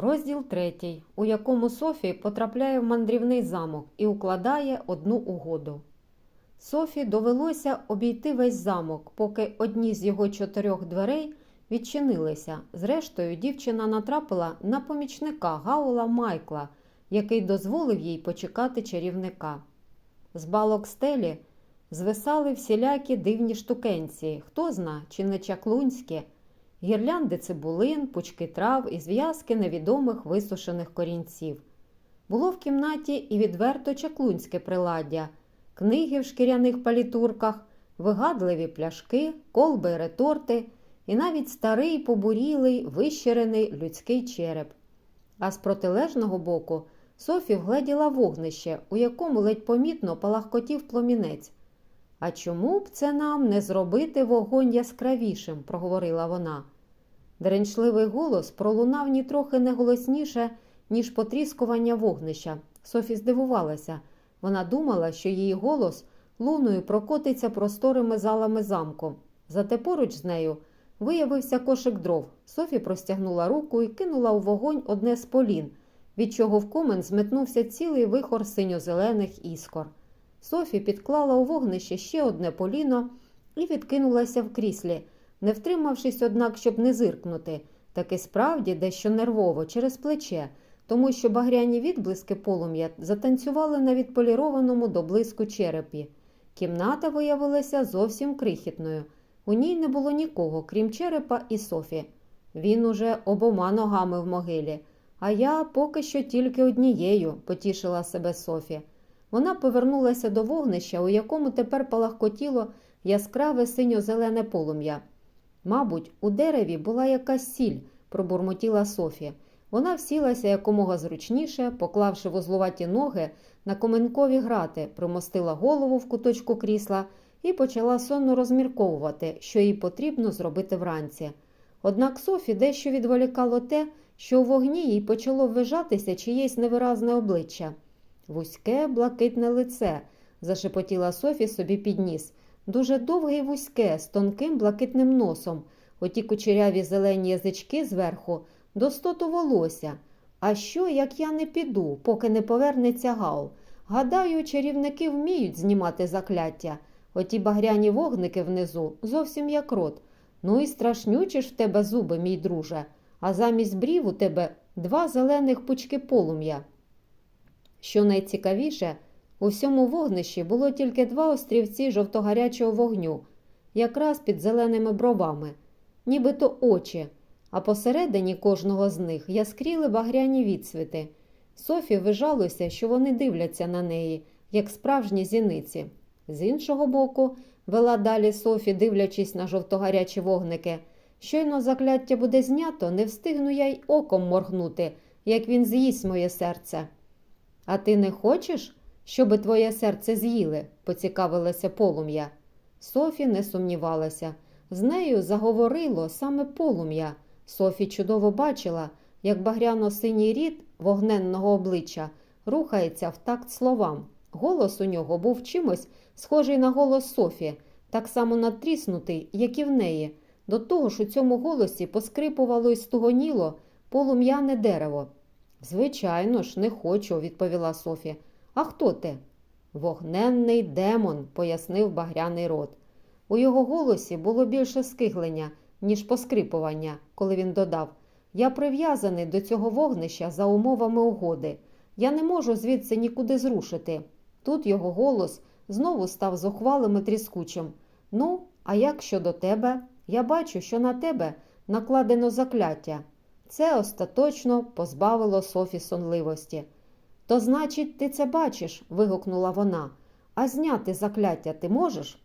Розділ третій, у якому Софі потрапляє в мандрівний замок і укладає одну угоду. Софі довелося обійти весь замок, поки одні з його чотирьох дверей відчинилися. Зрештою, дівчина натрапила на помічника Гаула Майкла, який дозволив їй почекати чарівника. З балок стелі звисали всілякі дивні штукенці, хто зна, чи не чаклунські, гірлянди цибулин, пучки трав і зв'язки невідомих висушених корінців. Було в кімнаті і відверто чаклунське приладдя, книги в шкіряних палітурках, вигадливі пляшки, колби реторти, і навіть старий побурілий, вищерений людський череп. А з протилежного боку Софі вгледіла вогнище, у якому ледь помітно палахкотів пломінець. А чому б це нам не зробити вогонь яскравішим? проговорила вона. Деренчливий голос пролунав нітрохи не голосніше, ніж потріскування вогнища. Софі здивувалася. Вона думала, що її голос луною прокотиться просторими залами замку. Зате поруч з нею виявився кошик дров. Софі простягнула руку і кинула у вогонь одне з полін, від чого в комен зметнувся цілий вихор синьо-зелених іскор. Софі підклала у вогнище ще одне поліно і відкинулася в кріслі, не втримавшись, однак, щоб не зиркнути, таки справді дещо нервово через плече, тому що багряні відблиски полум'я затанцювали на відполірованому до блиску черепі. Кімната виявилася зовсім крихітною. У ній не було нікого, крім черепа і Софі. Він уже обома ногами в могилі, а я поки що тільки однією, потішила себе Софі. Вона повернулася до вогнища, у якому тепер палахкотіло яскраве синьо-зелене полум'я. Мабуть, у дереві була якась сіль, пробурмотіла Софі. Вона всілася якомога зручніше, поклавши вузлуваті ноги на коменкові грати, примостила голову в куточку крісла і почала сонно розмірковувати, що їй потрібно зробити вранці. Однак Софі дещо відволікало те, що у вогні їй почало ввижатися чиєсь невиразне обличчя. Вузьке, блакитне лице, зашепотіла Софі собі під ніс. Дуже довге й вузьке, з тонким блакитним носом, оті кучеряві зелені язички зверху, достоту волосся. А що, як я не піду, поки не повернеться Гал? Гадаю, чарівники вміють знімати закляття. Оті багряні вогники внизу зовсім як рот. Ну і страшнючі ж в тебе зуби, мій друже, а замість брів у тебе два зелених пучки полум'я. Що найцікавіше, у всьому вогнищі було тільки два острівці жовтогарячого вогню, якраз під зеленими бровами, нібито очі, а посередині кожного з них яскріли багряні відсвіти. Софі вижалося, що вони дивляться на неї, як справжні зіниці. З іншого боку, вела далі Софі, дивлячись на жовтогарячі вогники. Щойно закляття буде знято, не встигну я й оком моргнути, як він з'їсть моє серце. А ти не хочеш, щоби твоє серце з'їли? поцікавилася полум'я. Софі не сумнівалася. З нею заговорило саме полум'я. Софі чудово бачила, як багряно-синій рід вогненного обличчя рухається в такт словам. Голос у нього був чимось схожий на голос Софі, так само натріснутий, як і в неї. До того ж у цьому голосі поскрипувало й стугоніло полум'яне дерево. Звичайно ж, не хочу, відповіла Софі. А хто ти? Вогненний демон, пояснив багряний рот. У його голосі було більше скиглення, ніж поскрипування, коли він додав Я прив'язаний до цього вогнища за умовами угоди. Я не можу звідси нікуди зрушити. Тут його голос знову став зухвалим і тріскучим. Ну, а як щодо тебе? Я бачу, що на тебе накладено закляття. Це остаточно позбавило Софі сонливості. То, значить, ти це бачиш? вигукнула вона. А зняти закляття ти можеш?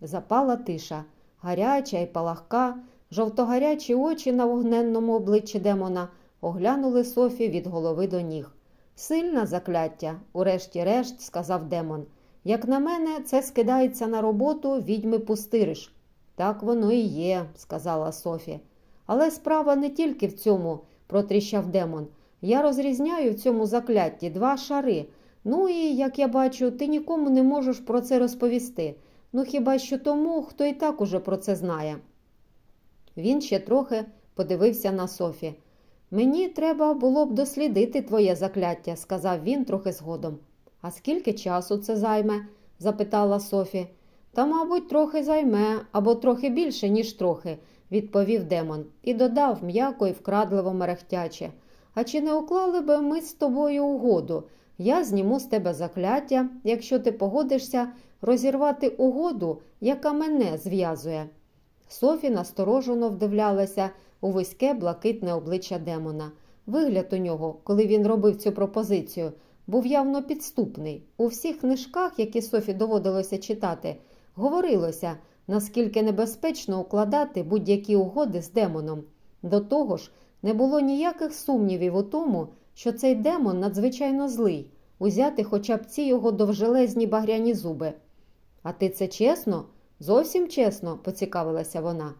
Запала тиша, гаряча і палахка, жовтогарячі очі на вогненному обличчі демона оглянули Софі від голови до ніг. Сильне закляття, урешті-решт, сказав демон. Як на мене, це скидається на роботу відьми пустириш. Так воно і є, сказала Софі. Але справа не тільки в цьому, протріщав демон. Я розрізняю в цьому заклятті два шари. Ну і, як я бачу, ти нікому не можеш про це розповісти. Ну хіба що тому, хто і так уже про це знає. Він ще трохи подивився на Софі. Мені треба було б дослідити твоє закляття, сказав він трохи згодом. А скільки часу це займе? запитала Софі. Та, мабуть, трохи займе, або трохи більше, ніж трохи, відповів демон і додав м'яко і вкрадливо мерехтяче. А чи не уклали би ми з тобою угоду? Я зніму з тебе закляття, якщо ти погодишся розірвати угоду, яка мене зв'язує. Софі насторожено вдивлялася у вузьке блакитне обличчя демона. Вигляд у нього, коли він робив цю пропозицію, був явно підступний. У всіх книжках, які Софі доводилося читати, говорилося, наскільки небезпечно укладати будь-які угоди з демоном. До того ж, не було ніяких сумнівів у тому, що цей демон надзвичайно злий, узяти хоча б ці його довжелезні багряні зуби. А ти це чесно? Зовсім чесно, поцікавилася вона.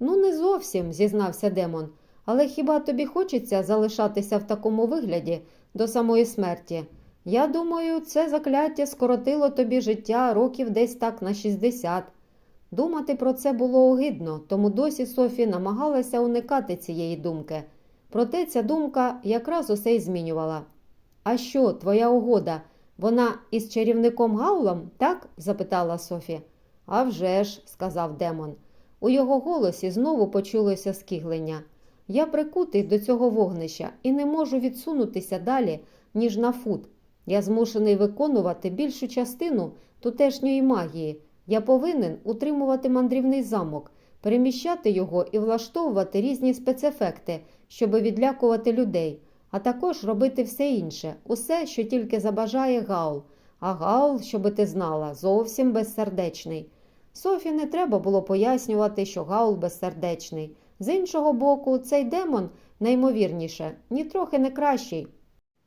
Ну, не зовсім, зізнався демон. Але хіба тобі хочеться залишатися в такому вигляді до самої смерті? Я думаю, це закляття скоротило тобі життя років десь так на 60. Думати про це було огидно, тому досі Софі намагалася уникати цієї думки. Проте ця думка якраз усе й змінювала. А що, твоя угода? Вона із чарівником Гаулом, так? запитала Софі. «А вже ж», – сказав демон. У його голосі знову почулося скиглення. Я прикутий до цього вогнища і не можу відсунутися далі, ніж на фут. Я змушений виконувати більшу частину тутешньої магії. Я повинен утримувати мандрівний замок, переміщати його і влаштовувати різні спецефекти, щоби відлякувати людей, а також робити все інше, усе, що тільки забажає Гаул. А Гаул, щоби ти знала, зовсім безсердечний. Софі не треба було пояснювати, що Гаул безсердечний. З іншого боку, цей демон, наймовірніше, нітрохи не кращий.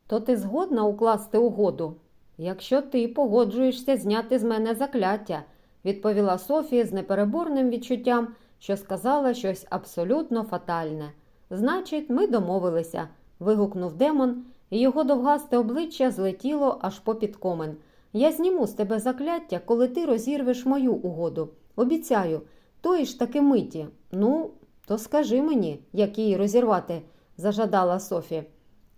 То ти згодна укласти угоду? Якщо ти погоджуєшся зняти з мене закляття, відповіла Софія з непереборним відчуттям, що сказала щось абсолютно фатальне. Значить, ми домовилися, вигукнув демон, і його довгасте обличчя злетіло аж попід комен. Я зніму з тебе закляття, коли ти розірвеш мою угоду. Обіцяю, тої ж таки миті. Ну, то скажи мені, як її розірвати, зажадала Софі.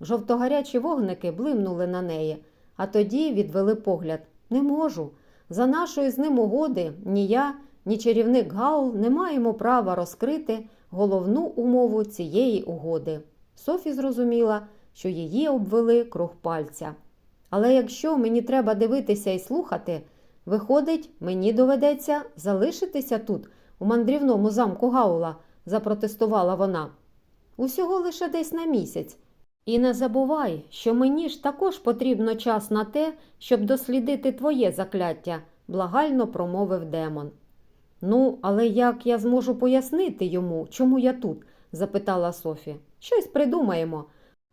Жовтогарячі вогники блимнули на неї, а тоді відвели погляд. Не можу. За нашої з ним угоди ні я, ні чарівник Гаул не маємо права розкрити головну умову цієї угоди. Софі зрозуміла, що її обвели круг пальця. Але якщо мені треба дивитися і слухати, виходить, мені доведеться залишитися тут, у мандрівному замку Гаула, запротестувала вона. Усього лише десь на місяць. І не забувай, що мені ж також потрібно час на те, щоб дослідити твоє закляття, благально промовив демон. Ну, але як я зможу пояснити йому, чому я тут? запитала Софі. Щось придумаємо.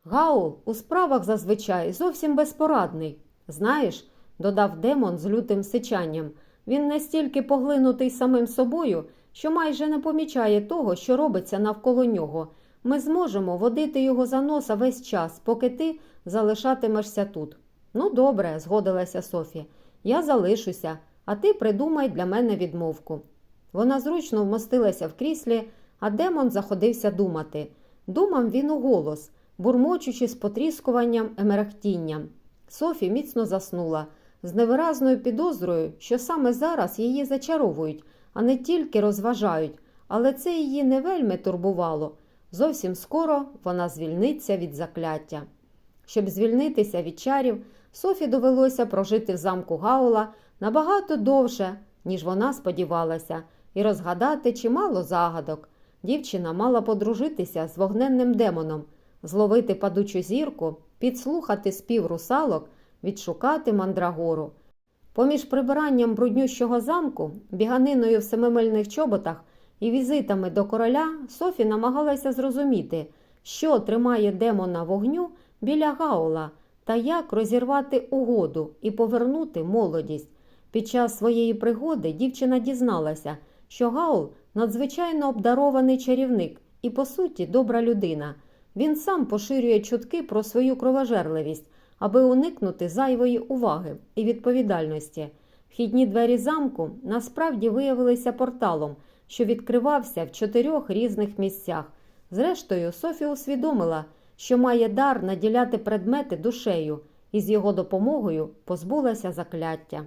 Гаул у справах зазвичай зовсім безпорадний. Знаєш, додав демон з лютим сичанням, він настільки поглинутий самим собою, що майже не помічає того, що робиться навколо нього. Ми зможемо водити його за носа весь час, поки ти залишатимешся тут. Ну, добре, згодилася Софі. Я залишуся, а ти придумай для мене відмовку. Вона зручно вмостилася в кріслі, а демон заходився думати. Думав він у голос, бурмочучи з потріскуванням і мерехтінням. Софі міцно заснула, з невиразною підозрою, що саме зараз її зачаровують, а не тільки розважають, але це її не вельми турбувало. Зовсім скоро вона звільниться від закляття. Щоб звільнитися від чарів, Софі довелося прожити в замку Гаула набагато довше, ніж вона сподівалася, і розгадати чимало загадок. Дівчина мала подружитися з вогненним демоном, зловити падучу зірку, підслухати спів русалок, відшукати мандрагору. Поміж прибиранням бруднющого замку, біганиною в семимильних чоботах і візитами до короля Софі намагалася зрозуміти, що тримає демона вогню біля Гаула та як розірвати угоду і повернути молодість. Під час своєї пригоди дівчина дізналася, що Гаул надзвичайно обдарований чарівник і, по суті, добра людина. Він сам поширює чутки про свою кровожерливість, аби уникнути зайвої уваги і відповідальності. Вхідні двері замку насправді виявилися порталом, що відкривався в чотирьох різних місцях. Зрештою, Софія усвідомила, що має дар наділяти предмети душею і з його допомогою позбулася закляття.